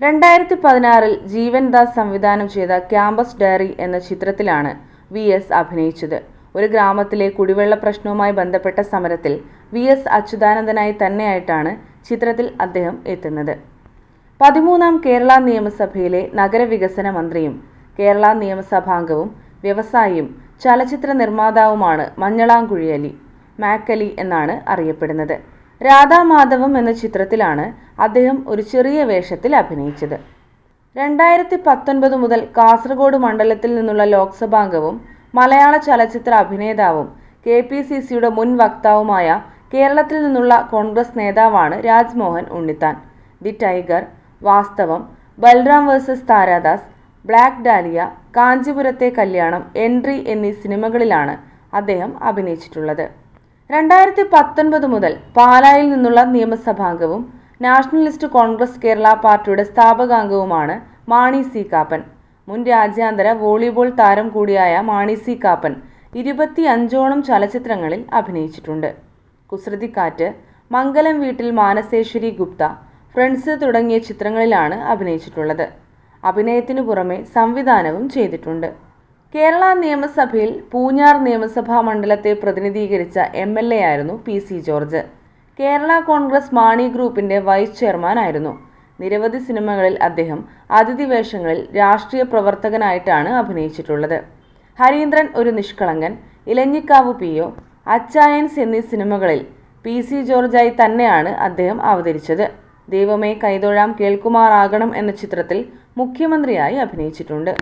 രണ്ടായിരത്തി പതിനാറിൽ ജീവൻ ദാസ് സംവിധാനം ചെയ്ത ക്യാമ്പസ് ഡയറി എന്ന ചിത്രത്തിലാണ് വി എസ് അഭിനയിച്ചത്. ഒരു ഗ്രാമത്തിലെ കുടിവെള്ള പ്രശ്നവുമായി ബന്ധപ്പെട്ട സമരത്തിൽ വി എസ് അച്യുതാനന്ദനായി തന്നെയായിട്ടാണ് ചിത്രത്തിൽ അദ്ദേഹം എത്തുന്നത്. പതിമൂന്നാം കേരള നിയമസഭയിലെ നഗരവികസന മന്ത്രിയും കേരള നിയമസഭാംഗവും വ്യവസായിയും ചലച്ചിത്ര നിർമ്മാതാവുമാണ് മഞ്ഞളാംകുഴിയലി മാക്കലി എന്നാണ് അറിയപ്പെടുന്നത്. രാധാമാധവം എന്ന ചിത്രത്തിലാണ് അദ്ദേഹം ഒരു ചെറിയ വേഷത്തിൽ അഭിനയിച്ചത്. രണ്ടായിരത്തി പത്തൊൻപത് മുതൽ കാസർഗോഡ് മണ്ഡലത്തിൽ നിന്നുള്ള ലോക്സഭാംഗവും മലയാള ചലച്ചിത്ര അഭിനേതാവും കെ പി സി സിയുടെ മുൻ വക്താവുമായ കേരളത്തിൽ നിന്നുള്ള കോൺഗ്രസ് നേതാവാണ് Rajmohan Unnithan. The tiger Vasthavam Balram versus Tharadas black dahlia കാഞ്ചിപുരത്തെ കല്യാണം എൻട്രി എന്നീ സിനിമകളിലാണ് അദ്ദേഹം അഭിനയിച്ചിട്ടുള്ളത്. രണ്ടായിരത്തി പത്തൊൻപത് മുതൽ പാലായിൽ നിന്നുള്ള നിയമസഭാംഗവും നാഷണലിസ്റ്റ് കോൺഗ്രസ് കേരള പാർട്ടിയുടെ സ്ഥാപകാംഗവുമാണ് മാണി സി കാപ്പൻ. മുൻ രാജ്യാന്തര വോളിബോൾ താരം കൂടിയായ മാണി സി കാപ്പൻ ഇരുപത്തിയഞ്ചോളം ചലച്ചിത്രങ്ങളിൽ അഭിനയിച്ചിട്ടുണ്ട്. കുസൃതിക്കാറ്റ് മംഗലം വീട്ടിൽ മാനസേശ്വരി ഗുപ്ത ഫ്രണ്ട്സ് തുടങ്ങിയ ചിത്രങ്ങളിലാണ് അഭിനയിച്ചിട്ടുള്ളത്. അഭിനയത്തിനു പുറമെ സംവിധാനവും ചെയ്തിട്ടുണ്ട്. കേരള നിയമസഭയിൽ പൂഞ്ഞാർ നിയമസഭാ മണ്ഡലത്തെ പ്രതിനിധീകരിച്ച എം എൽ എ ആയിരുന്നു P C George. Kerala Congress Mani ഗ്രൂപ്പിന്റെ വൈസ് ചെയർമാൻ ആയിരുന്നു. നിരവധി സിനിമകളിൽ അദ്ദേഹം അതിഥി വേഷങ്ങളിൽ രാഷ്ട്രീയ പ്രവർത്തകനായിട്ടാണ് അഭിനയിച്ചിട്ടുള്ളത്. ഹരീന്ദ്രൻ ഒരു നിഷ്കളങ്കൻ ഇലഞ്ഞിക്കാവ് പി ഒ അച്ചായൻസ് എന്നീ സിനിമകളിൽ പി സി ജോർജായി തന്നെയാണ് അദ്ദേഹം അവതരിച്ചത്. ദൈവമേ കൈതൊഴാം കേൾക്കുമാറാകണം എന്ന ചിത്രത്തിൽ മുഖ്യമന്ത്രിയായി അഭിനയിച്ചിട്ടുണ്ട്.